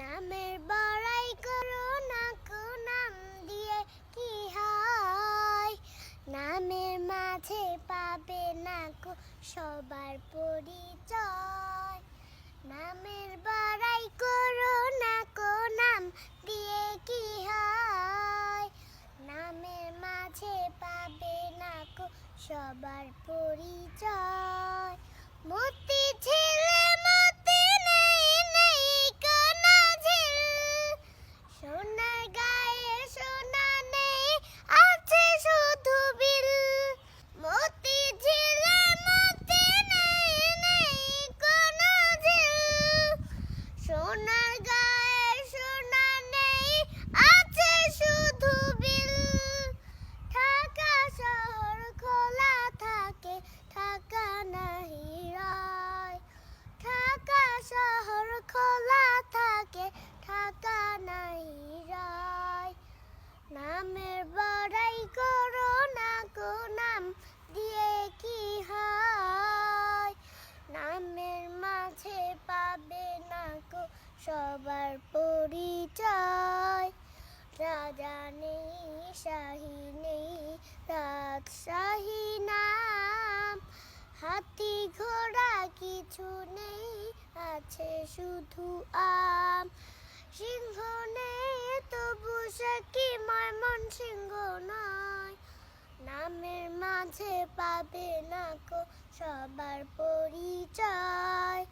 নামের বড়াই করো না কো নাম দিয়ে কি হয়? নামের মাঝে পাবে না কো সবার পরিচয়। নামের বড়াই করো না কো নাম দিয়ে কি হয়? নামের মাঝে পাবে না কো সবার পরিচয়। মতি সবার পরিচয়। রাজা নেই, শাহী নেই, রাজশাহী নাম। হাতি ঘোড়া কিছু নেই, আছে শুধু আম। সিংহ নেই, তবু সে কি ময়মন সিংহ নয়। নামের মাঝে পাবে না কো সবার পরিচয়।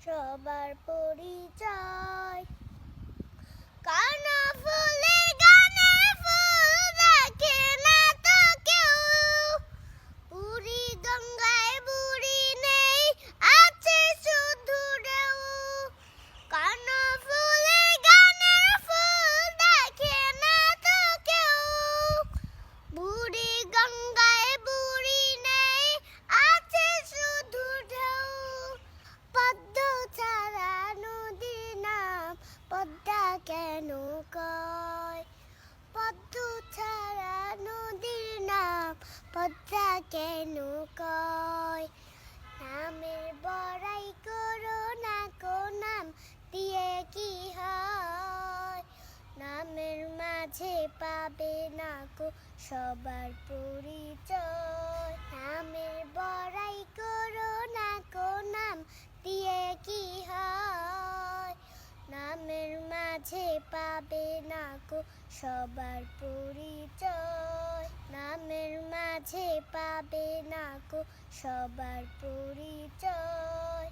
সবার পরিচয়। পদ্মা কেন কয়? পদ্ম ছাড়া নদীর নাম পদ্মা কেন কয়? নামের বড়াই করো না কো, নাম দিয়ে কি হয়? নামের মাঝে পাবে না কো সবার পরিচয়। নামের বড়াই করো মাঝে পাবে না কো সবার পরিচয়। নামের মাঝে পাবে না কো সবার পরিচয়।